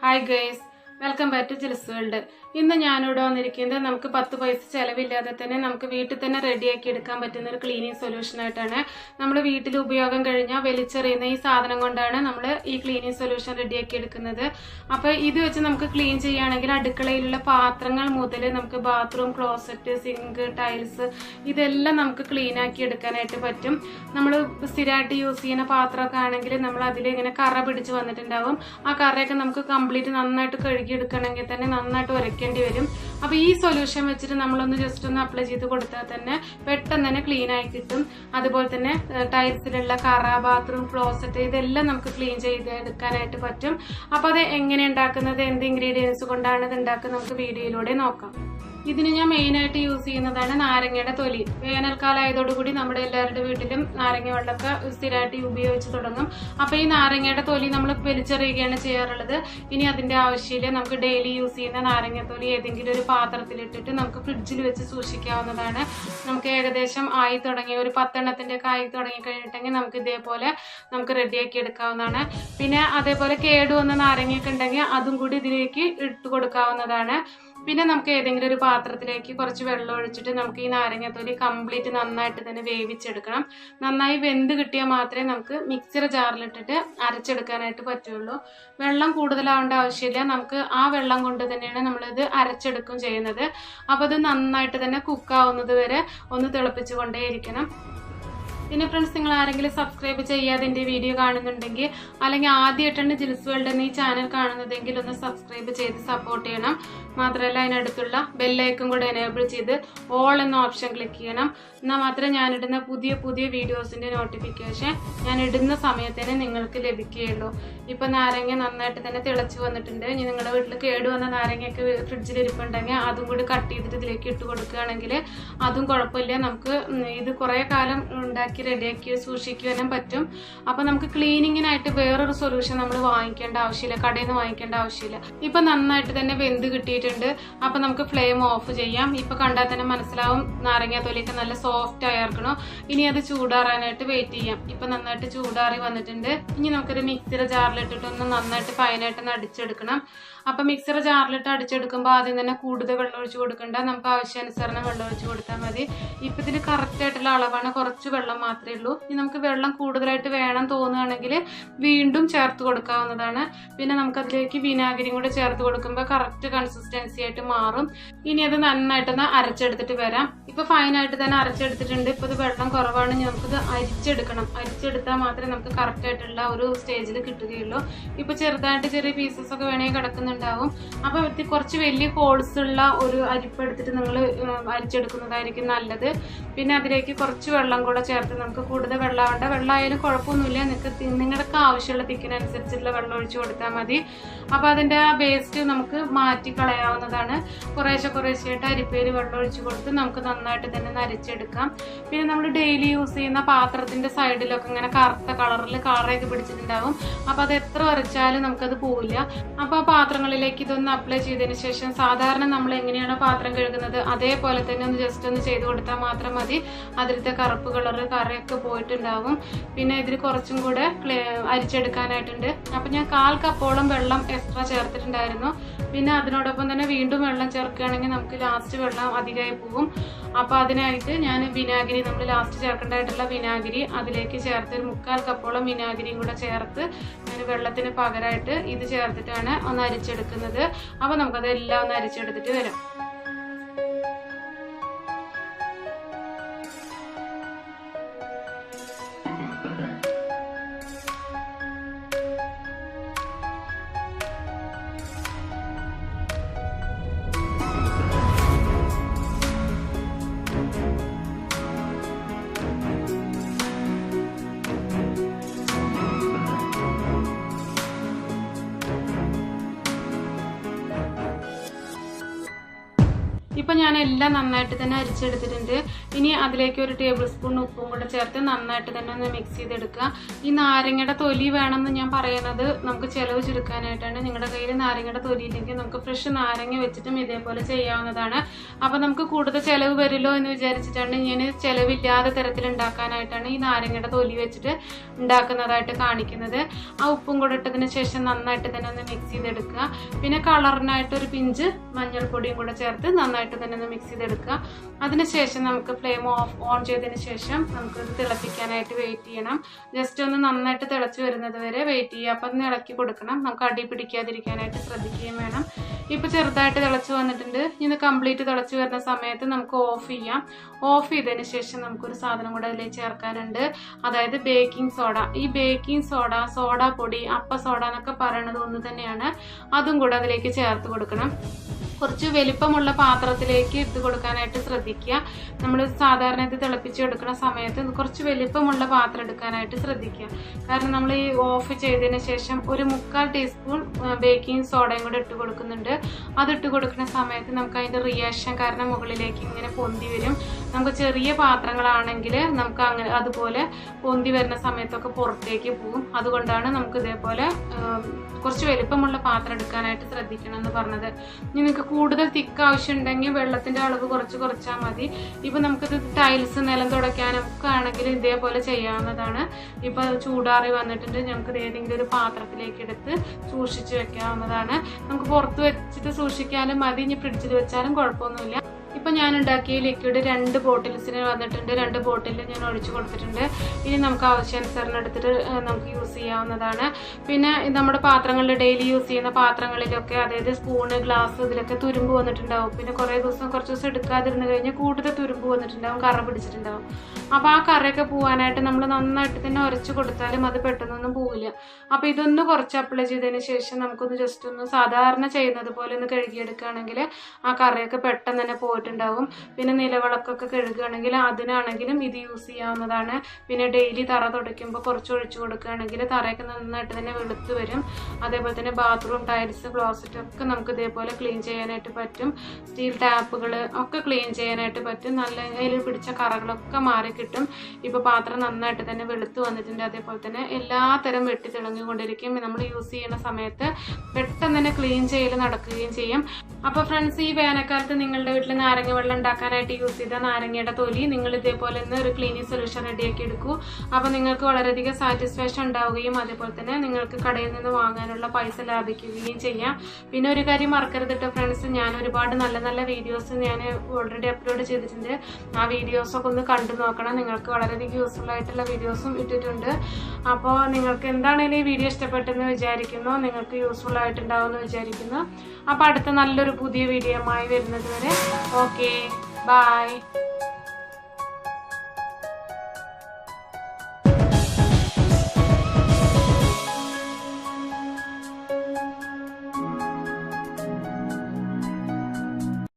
Hi guys, welcome back to Jils world ഇന്ന് ഞാനിവിടെ വന്നിരിക്കുന്നത് നമുക്ക് പത്ത് പൈസ ചിലവില്ലാതെ തന്നെ നമുക്ക് വീട്ടിൽ തന്നെ റെഡിയാക്കി എടുക്കാൻ പറ്റുന്ന ഒരു ക്ലീനിങ് സൊല്യൂഷൻ ആയിട്ടാണ് നമ്മൾ വീട്ടിൽ ഉപയോഗം കഴിഞ്ഞാൽ വലിച്ചെറിയുന്ന ഈ സാധനം കൊണ്ടാണ് നമ്മൾ ഈ ക്ലീനിങ് സൊല്യൂഷൻ റെഡിയാക്കി എടുക്കുന്നത്. അപ്പോൾ ഇത് വെച്ച് നമുക്ക് ക്ലീൻ ചെയ്യുകയാണെങ്കിൽ അടുക്കളയിലുള്ള പാത്രങ്ങൾ മുതൽ നമുക്ക് ബാത്റൂം ക്ലോസറ്റ് സിങ്ക് ടൈൽസ് ഇതെല്ലാം നമുക്ക് ക്ലീൻ ആക്കി എടുക്കാനായിട്ട് പറ്റും. നമ്മൾ സ്ഥിരമായിട്ട് യൂസ് ചെയ്യുന്ന പാത്രമൊക്കെ ആണെങ്കിൽ നമ്മൾ അതിൽ ഇങ്ങനെ കറ പിടിച്ച് വന്നിട്ടുണ്ടാവും. ആ കറയൊക്കെ നമുക്ക് കംപ്ലീറ്റ് നന്നായിട്ട് കഴുകി എടുക്കണമെങ്കിൽ തന്നെ നന്നായിട്ട് ഉരയ്ക്കേണ്ടി വരും. അപ്പോൾ ഈ സൊല്യൂഷൻ വെച്ചിട്ട് നമ്മളൊന്ന് ജസ്റ്റ് ഒന്ന് അപ്ലൈ ചെയ്ത് കൊടുത്താൽ തന്നെ പെട്ടെന്ന് തന്നെ ക്ലീൻ ആയി കിട്ടും. അതുപോലെ തന്നെ ടൈൽസിലുള്ള കറ ബാത്റൂം ക്ലോസറ്റ് ഇതെല്ലാം നമുക്ക് ക്ലീൻ ചെയ്ത് എടുക്കാനായിട്ട് പറ്റും. അപ്പോൾ അത് എങ്ങനെ ഉണ്ടാക്കുന്നത് എന്ത് ഇൻഗ്രീഡിയൻസ് കൊണ്ടാണ് ഇത് ഉണ്ടാക്കുന്നത് നമുക്ക് വീഡിയോയിലൂടെ നോക്കാം. ഇതിന് ഞാൻ മെയിനായിട്ട് യൂസ് ചെയ്യുന്നതാണ് നാരങ്ങയുടെ തൊലി. വേനൽക്കാലം ആയതോടുകൂടി നമ്മുടെ എല്ലാവരുടെ വീട്ടിലും നാരങ്ങ വെള്ളമൊക്കെ സ്ഥിരമായിട്ട് ഉപയോഗിച്ച് തുടങ്ങും. അപ്പോൾ ഈ നാരങ്ങയുടെ തൊലി നമ്മൾ വലിച്ചെറിയുകയാണ് ചെയ്യാറുള്ളത്. ഇനി അതിന്റെ ആവശ്യമില്ല. നമുക്ക് ഡെയിലി യൂസ് ചെയ്യുന്ന നാരങ്ങ തൊലി ഏതെങ്കിലും ഒരു പാത്രത്തിലിട്ടിട്ട് നമുക്ക് ഫ്രിഡ്ജിൽ വെച്ച് സൂക്ഷിക്കാവുന്നതാണ്. നമുക്ക് ഏകദേശം ആയി തുടങ്ങി ഒരു പത്തെണ്ണത്തിന്റെ ഒക്കെ ആയി തുടങ്ങി കഴിഞ്ഞിട്ടെങ്കിൽ നമുക്ക് ഇതേപോലെ നമുക്ക് റെഡിയാക്കി എടുക്കാവുന്നതാണ്. പിന്നെ അതേപോലെ കേടുവന്ന നാരങ്ങയൊക്കെ ഉണ്ടെങ്കിൽ അതും കൂടി ഇതിലേക്ക് ഇട്ട് കൊടുക്കാവുന്നതാണ്. പിന്നെ നമുക്ക് ഏതെങ്കിലും ഒരു പാത്രത്തിലേക്ക് കുറച്ച് വെള്ളം ഒഴിച്ചിട്ട് നമുക്ക് ഈ നാരങ്ങത്തൊലി കംപ്ലീറ്റ് നന്നായിട്ട് തന്നെ വേവിച്ചെടുക്കണം. നന്നായി വെന്ത് കിട്ടിയാൽ മാത്രമേ നമുക്ക് മിക്സർ ജാറിലിട്ടിട്ട് അരച്ചെടുക്കാനായിട്ട് പറ്റുള്ളൂ. വെള്ളം കൂടുതലാവേണ്ട ആവശ്യമില്ല. നമുക്ക് ആ വെള്ളം കൊണ്ട് തന്നെയാണ് നമ്മളിത് അരച്ചെടുക്കും ചെയ്യുന്നത്. അപ്പോൾ അത് നന്നായിട്ട് തന്നെ കുക്കാവുന്നത് വരെ ഒന്ന് തിളപ്പിച്ചു കൊണ്ടേയിരിക്കണം. പിന്നെ ഫ്രണ്ട്സ് നിങ്ങൾ ആരെങ്കിലും സബ്സ്ക്രൈബ് ചെയ്യാതെ എന്റെ വീഡിയോ കാണുന്നുണ്ടെങ്കിൽ അല്ലെങ്കിൽ ആദ്യമായിട്ടാണ് ജിൽസ് വേൾഡ് എന്ന ഈ ചാനൽ കാണുന്നതെങ്കിൽ ഒന്ന് സബ്സ്ക്രൈബ് ചെയ്ത് സപ്പോർട്ട് ചെയ്യണം. മാത്രമല്ല അതിനടുത്തുള്ള ബെല്ലൈക്കും കൂടെ എനേബിൾ ചെയ്ത് ഓൾ എന്ന ഓപ്ഷൻ ക്ലിക്ക് ചെയ്യണം. എന്നാൽ മാത്രമേ ഞാനിടുന്ന പുതിയ പുതിയ വീഡിയോസിന്റെ നോട്ടിഫിക്കേഷൻ ഞാൻ ഇടുന്ന സമയത്തിന് നിങ്ങൾക്ക് ലഭിക്കുകയുള്ളൂ. ഇപ്പം നാരങ്ങ നന്നായിട്ട് തന്നെ തിളച്ച് വന്നിട്ടുണ്ട്. ഇനി നിങ്ങളുടെ വീട്ടിൽ കേടുവന്ന നാരങ്ങയൊക്കെ ഫ്രിഡ്ജിൽ ഇരിപ്പുണ്ടെങ്കിൽ അതും കൂടി കട്ട് ചെയ്തിട്ട് ഇതിലേക്ക് ഇട്ട് കൊടുക്കുകയാണെങ്കിൽ അതും കുഴപ്പമില്ല. നമുക്ക് ഇത് കുറേ കാലം ഉണ്ടാക്കി റെഡിയാക്കി സൂക്ഷിക്കുവാനും പറ്റും. അപ്പോൾ നമുക്ക് ക്ലീനിങ്ങിനായിട്ട് വേറൊരു സൊല്യൂഷൻ നമ്മൾ വാങ്ങിക്കേണ്ട ആവശ്യമില്ല. കടയിൽ നിന്ന് വാങ്ങിക്കേണ്ട ആവശ്യമില്ല. ഇപ്പൊ നന്നായിട്ട് തന്നെ വെന്ത് കിട്ടിയിട്ടുണ്ട്. അപ്പോൾ നമുക്ക് ഫ്ലെയിം ഓഫ് ചെയ്യാം. ഇപ്പൊ കണ്ടാൽ തന്നെ മനസ്സിലാവും. നാരങ്ങ തൊലിയൊക്കെ നല്ല സോഫ്റ്റ് ആയിരിക്കണം ഇനി അത് ചൂടാറാനായിട്ട് വെയിറ്റ് ചെയ്യാം. ഇപ്പൊ നന്നായിട്ട് ചൂടാറി വന്നിട്ടുണ്ട്. ഇനി നമുക്കൊരു മിക്സിയുടെ ജാറിലിട്ടിട്ടൊന്ന് നന്നായിട്ട് ഫൈനായിട്ട് ഒന്ന് അടിച്ചെടുക്കണം. അപ്പം മിക്സർ ജാറിലിട്ട് അടിച്ചെടുക്കുമ്പോൾ ആദ്യം തന്നെ കൂടുതൽ വെള്ളം ഒഴിച്ച് കൊടുക്കണ്ട. നമുക്ക് ആവശ്യാനുസരണം വെള്ളം ഒഴിച്ച് കൊടുത്താൽ മതി. ഇപ്പം ഇതിൽ കറക്റ്റായിട്ടുള്ള അളവാണ്. കുറച്ച് വെള്ളം മാത്രമേ ഉള്ളൂ. ഇനി നമുക്ക് വെള്ളം കൂടുതലായിട്ട് വേണം തോന്നുകയാണെങ്കിൽ വീണ്ടും ചേർത്ത് കൊടുക്കാവുന്നതാണ്. പിന്നെ നമുക്കതിലേക്ക് വിനാഗിരിയും കൂടെ ചേർത്ത് കൊടുക്കുമ്പോൾ കറക്റ്റ് കൺസിസ്റ്റൻസി ആയിട്ട് മാറും. ഇനി അത് നന്നായിട്ടൊന്ന് അരച്ചെടുത്തിട്ട് വരാം. ഇപ്പം ഫൈനായിട്ട് തന്നെ അരച്ചെടുത്തിട്ടുണ്ട്. ഇപ്പോൾ ഇത് വെള്ളം കുറവാണ്. നമുക്കിത് അരിച്ചെടുക്കണം. അരിച്ചെടുത്താൽ മാത്രമേ നമുക്ക് കറക്റ്റായിട്ടുള്ള ഒരു സ്റ്റേജിൽ കിട്ടുകയുള്ളൂ. ഇപ്പോൾ ചെറുതായിട്ട് ചെറിയ പീസസ് ഒക്കെ വേണമെങ്കിൽ കിടക്കുന്നുണ്ടാവും അപ്പോൾ ഇത് കുറച്ച് വലിയ ഹോൾസ് ഉള്ള ഒരു അരിപ്പ് എടുത്തിട്ട് നിങ്ങൾ അരിച്ചെടുക്കുന്നതായിരിക്കും നല്ലത്. പിന്നെ അതിലേക്ക് കുറച്ച് വെള്ളം കൂടെ ചേർത്ത് നമുക്ക് കൂടുതൽ വെള്ളമാവേണ്ട വെള്ളമായാലും കുഴപ്പമൊന്നുമില്ല. നിങ്ങൾക്ക് നിങ്ങൾക്ക് ആവശ്യമുള്ള തിക്കിനനുസരിച്ചുള്ള വെള്ളം ഒഴിച്ചു കൊടുത്താൽ മതി. അപ്പോൾ അതിന്റെ ആ വേസ്റ്റ് നമുക്ക് മാറ്റി കളയാവുന്നതാണ്. കുറേശ്ശെ കുറേശ്ശെയായിട്ട് അരിപ്പേര് വെള്ളം ഒഴിച്ചു കൊടുത്ത് നമുക്ക് നന്നായിട്ട് തന്നെ നരച്ചെടുക്കാം. പിന്നെ നമ്മൾ ഡെയിലി യൂസ് ചെയ്യുന്ന പാത്രത്തിന്റെ സൈഡിലൊക്കെ ഇങ്ങനെ കറുത്ത കളറിൽ കളറൊക്കെ പിടിച്ചിട്ടുണ്ടാവും. അപ്പോൾ അത് എത്ര വരച്ചാലും നമുക്കത് പോവില്ല. അപ്പോൾ ആ പാത്രങ്ങളിലേക്ക് ഇതൊന്ന് അപ്ലൈ ചെയ്തതിന് ശേഷം സാധാരണ നമ്മൾ എങ്ങനെയാണോ പാത്രം കഴുകുന്നത് അതേപോലെ തന്നെ ഒന്ന് ജസ്റ്റ് ഒന്ന് ചെയ്ത് കൊടുത്താൽ മാത്രം മതി. അതിലത്തെ കറുപ്പ് കളർ കറയൊക്കെ പോയിട്ടുണ്ടാവും. പിന്നെ ഇതിൽ കുറച്ചും കൂടെ അരിച്ചെടുക്കാനായിട്ടുണ്ട്. അപ്പം ഞാൻ കാൽ കപ്പോളം വെള്ളം എക്സ്ട്രാ ചേർത്തിട്ടുണ്ടായിരുന്നു. പിന്നെ അതിനോടൊപ്പം തന്നെ വീണ്ടും വെള്ളം ചേർക്കുകയാണെങ്കിൽ നമുക്ക് ലാസ്റ്റ് വെള്ളം അധികമായി പോകും അപ്പോൾ അതിനായിട്ട് ഞാൻ വിനാഗിരി നമ്മൾ ലാസ്റ്റ് ചേർക്കേണ്ടതായിട്ടുള്ള വിനാഗിരി അതിലേക്ക് ചേർത്ത് ഒരു മുക്കാൽ കപ്പോളം വിനാഗിരിയും കൂടെ ചേർത്ത് ഞാൻ വെള്ളത്തിന് പകരമായിട്ട് ഇത് ചേർത്തിട്ടാണ് ഒന്ന് അരിച്ചെടുക്കുന്നത്. അപ്പോൾ നമുക്കതെല്ലാം ഒന്ന് അരിച്ചെടുത്തിട്ട് വരാം. ഇപ്പം ഞാൻ എല്ലാം നന്നായിട്ട് തന്നെ അരിച്ചെടുത്തിട്ടുണ്ട്. ഇനി അതിലേക്ക് ഒരു ടേബിൾ സ്പൂൺ ഉപ്പും കൂടെ ചേർത്ത് നന്നായിട്ട് തന്നെ ഒന്ന് മിക്സ് ചെയ്തെടുക്കുക. ഈ നാരങ്ങയുടെ തൊലി വേണമെന്ന് ഞാൻ പറയുന്നത് നമുക്ക് ചിലവ് ചുരുക്കാനായിട്ടാണ്. നിങ്ങളുടെ കയ്യിൽ നാരങ്ങയുടെ തൊലി ഇല്ലെങ്കിൽ നമുക്ക് ഫ്രഷ് നാരങ്ങ വെച്ചിട്ടും ഇതേപോലെ ചെയ്യാവുന്നതാണ്. അപ്പോൾ നമുക്ക് കൂടുതൽ ചിലവ് വരുമല്ലോ എന്ന് വിചാരിച്ചിട്ടാണ് ഞാൻ ചിലവില്ലാതെ തരത്തിൽ ഉണ്ടാക്കാനായിട്ടാണ് ഈ നാരങ്ങയുടെ തൊലി വെച്ചിട്ട് ഉണ്ടാക്കുന്നതായിട്ട് കാണിക്കുന്നത്. ആ ഉപ്പും കൂടെ ഇട്ടതിന് ശേഷം നന്നായിട്ട് തന്നെ ഒന്ന് മിക്സ് ചെയ്തെടുക്കുക. പിന്നെ കളറിനായിട്ട് ഒരു പിഞ്ച് മഞ്ഞൾപ്പൊടിയും കൂടെ ചേർത്ത് നന്നായിട്ട് തന്നെ ഒന്ന് മിക്സ് ചെയ്തെടുക്കുക. അതിനുശേഷം നമുക്ക് ഫ്ലെയിം ഓഫ് ഓൺ ചെയ്തതിന് ശേഷം നമുക്ക് തിളപ്പിക്കാനായിട്ട് വെയിറ്റ് ചെയ്യണം. ജസ്റ്റ് ഒന്ന് നന്നായിട്ട് തിളച്ച് വരുന്നത് വരെ വെയിറ്റ് ചെയ്യുക. അപ്പം ഒന്ന് ഇളക്കി കൊടുക്കണം. നമുക്ക് അടി പിടിക്കാതിരിക്കാനായിട്ട് ശ്രദ്ധിക്കുകയും വേണം. ഇപ്പോൾ ചെറുതായിട്ട് തിളച്ച് വന്നിട്ടുണ്ട്. ഇന്ന് കംപ്ലീറ്റ് തിളച്ച് വരുന്ന സമയത്ത് നമുക്ക് ഓഫ് ചെയ്യാം. ഓഫ് ചെയ്തതിന് ശേഷം നമുക്കൊരു സാധനം കൂടെ അതിലേക്ക് ചേർക്കാനുണ്ട്. അതായത് ബേക്കിംഗ് സോഡ ഈ ബേക്കിംഗ് സോഡ സോഡ പൊടി അപ്പ സോഡ എന്നൊക്കെ പറയണത് ഒന്ന് തന്നെയാണ്. അതും കൂടെ അതിലേക്ക് ചേർത്ത് കൊടുക്കണം. കുറച്ച് വലിപ്പമുള്ള പാത്രത്തിലേക്ക് ഇട്ട് കൊടുക്കാനായിട്ട് ശ്രദ്ധിക്കുക. നമ്മൾ സാധാരണ ഇത് തിളപ്പിച്ചെടുക്കുന്ന സമയത്ത് കുറച്ച് വലിപ്പമുള്ള പാത്രം എടുക്കാനായിട്ട് ശ്രദ്ധിക്കുക. കാരണം നമ്മൾ ഈ ഓഫ് ചെയ്തതിന് ശേഷം ഒരു മുക്കാൽ ടീസ്പൂൺ ബേക്കിംഗ് സോഡയും കൂടെ ഇട്ട് കൊടുക്കുന്നുണ്ട്. അത് ഇട്ട് കൊടുക്കുന്ന സമയത്ത് നമുക്ക് അതിന്റെ റിയാക്ഷൻ കാരണം മുകളിലേക്ക് ഇങ്ങനെ പൊന്തി വരും. നമുക്ക് ചെറിയ പാത്രങ്ങളാണെങ്കിൽ നമുക്ക് അങ്ങനെ അതുപോലെ പൊന്തി വരുന്ന സമയത്തൊക്കെ പുറത്തേക്ക് പോകും. അതുകൊണ്ടാണ് നമുക്ക് ഇതേപോലെ കുറച്ച് വലിപ്പമുള്ള പാത്രം എടുക്കാനായിട്ട് ശ്രദ്ധിക്കണം എന്ന് പറഞ്ഞത് നിങ്ങൾക്ക് കൂടുതൽ തിക്ക് ആവശ്യമുണ്ടെങ്കിൽ വെള്ളത്തിന്റെ അളവ് കുറച്ച് കുറച്ചാൽ മതി. ഇപ്പൊ നമുക്കിത് ടൈൽസ് നിലം തുടയ്ക്കാനൊക്കെ ആണെങ്കിൽ ഇതേപോലെ ചെയ്യാവുന്നതാണ്. ഇപ്പൊ ചൂടാറി വന്നിട്ടുണ്ട്. നമുക്ക് ഇത് ഏതെങ്കിലും ഒരു പാത്രത്തിലേക്ക് എടുത്ത് സൂക്ഷിച്ചു വെക്കാവുന്നതാണ്. നമുക്ക് പുറത്ത് വെച്ചിട്ട് സൂക്ഷിക്കാനും മതി. ഇനി ഫ്രിഡ്ജിൽ വെച്ചാലും കുഴപ്പമൊന്നുമില്ല. ഇപ്പൊ ഞാൻ ഉണ്ടാക്കിയ ലിക്വിഡ് രണ്ട് ബോട്ടിൽസിന് വന്നിട്ടുണ്ട്. രണ്ട് ബോട്ടിൽ ഞാൻ ഒഴിച്ചു കൊടുത്തിട്ടുണ്ട്. ഇനി നമുക്ക് ആവശ്യാനുസരണം എടുത്തിട്ട് നമുക്ക് യൂസ് ചെയ്യാവുന്നതാണ്. പിന്നെ നമ്മുടെ പാത്രങ്ങളിൽ ഡെയിലി യൂസ് ചെയ്യുന്ന പാത്രങ്ങളിലൊക്കെ അതായത് സ്പൂണ് ഗ്ലാസ് ഇതിലൊക്കെ തുരുമ്പ് വന്നിട്ടുണ്ടാവും. പിന്നെ കുറേ ദിവസം കുറച്ച് ദിവസം എടുക്കാതിരുന്ന് കഴിഞ്ഞാൽ കൂടുതൽ തുരുമ്പ് വന്നിട്ടുണ്ടാവും കറ പിടിച്ചിട്ടുണ്ടാവും. അപ്പോൾ ആ കറിയൊക്കെ പോകാനായിട്ട് നമ്മൾ നന്നായിട്ട് തന്നെ ഉരച്ച് കൊടുത്താലും അത് പെട്ടെന്നൊന്നും പോവില്ല. അപ്പോൾ ഇതൊന്ന് കുറച്ച് അപ്ലൈ ചെയ്തതിന് ശേഷം നമുക്കൊന്ന് ജസ്റ്റ് ഒന്ന് സാധാരണ ചെയ്യുന്നത് പോലെ ഒന്ന് കഴുകിയെടുക്കുകയാണെങ്കിൽ ആ കറിയൊക്കെ പെട്ടെന്ന് തന്നെ പോയിട്ടുണ്ടാവും. പിന്നെ നിലവിളക്കൊക്കെ കഴുകുകയാണെങ്കിൽ അതിനാണെങ്കിലും ഇത് യൂസ് ചെയ്യാവുന്നതാണ്. പിന്നെ ഡെയിലി തറ തുടയ്ക്കുമ്പോൾ കുറച്ച് ഒഴിച്ചു കൊടുക്കുകയാണെങ്കിൽ തറയൊക്കെ നന്നായിട്ട് തന്നെ വെളുത്ത് വരും. അതേപോലെ തന്നെ ബാത്റൂം ടൈൽസ് ക്ലോസറ്റ് ഒക്കെ നമുക്ക് ഇതേപോലെ ക്ലീൻ ചെയ്യാനായിട്ട് പറ്റും. സ്റ്റീൽ ടാപ്പുകൾ ഒക്കെ ക്ലീൻ ചെയ്യാനായിട്ട് പറ്റും. നല്ല അതിൽ പിടിച്ച കറകളൊക്കെ മാറി കിട്ടും. ഇപ്പോൾ പാത്രം നന്നായിട്ട് തന്നെ വെളുത്ത് വന്നിട്ടുണ്ട്. അതേപോലെ തന്നെ എല്ലാത്തരം വെട്ടി തിളങ്ങിക്കൊണ്ടിരിക്കും നമ്മൾ യൂസ് ചെയ്യുന്ന സമയത്ത് പെട്ടെന്ന് തന്നെ ക്ലീൻ ചെയ്യൽ നടക്കുകയും ചെയ്യും. അപ്പോൾ ഫ്രണ്ട്സ് ഈ വേനൽക്കാലത്ത് നിങ്ങളുടെ വീട്ടിൽ നാരങ്ങ വെള്ളം ഉണ്ടാക്കാനായിട്ട് യൂസ് ചെയ്ത നാരങ്ങയുടെ തൊലി നിങ്ങൾ ഇതേപോലെ തന്നെ ഒരു ക്ലീനിങ് സൊല്യൂഷൻ റെഡിയാക്കി എടുക്കൂ. അപ്പോൾ നിങ്ങൾക്ക് വളരെയധികം സാറ്റിസ്ഫാക്ഷൻ ഉണ്ടാവുകയും അതേപോലെ തന്നെ നിങ്ങൾക്ക് കടയിൽ നിന്ന് വാങ്ങാനുള്ള പൈസ ലാഭിക്കുകയും ചെയ്യാം. പിന്നെ ഒരു കാര്യം മറക്കരുത് കേട്ടോ ഫ്രണ്ട്സ് ഞാൻ ഒരുപാട് നല്ല നല്ല വീഡിയോസ് ഞാൻ ഓൾറെഡി അപ്ലോഡ് ചെയ്തിട്ടുണ്ട്. ആ വീഡിയോസൊക്കെ ഒന്ന് കണ്ടു നോക്കണം. നിങ്ങൾക്ക് വളരെയധികം യൂസ്ഫുൾ ആയിട്ടുള്ള വീഡിയോസും ഇട്ടിട്ടുണ്ട്. അപ്പോൾ നിങ്ങൾക്ക് എന്താണെങ്കിലും ഈ വീഡിയോ ഇഷ്ടപ്പെട്ടെന്ന് വിചാരിക്കുന്നു? നിങ്ങൾക്ക് യൂസ്ഫുൾ ആയിട്ടുണ്ടാവുമെന്ന് വിചാരിക്കുന്നു. അപ്പോൾ അടുത്ത നല്ലൊരു പുതിയ വീഡിയോയുമായി വരുന്നത് വരെ. Okay bye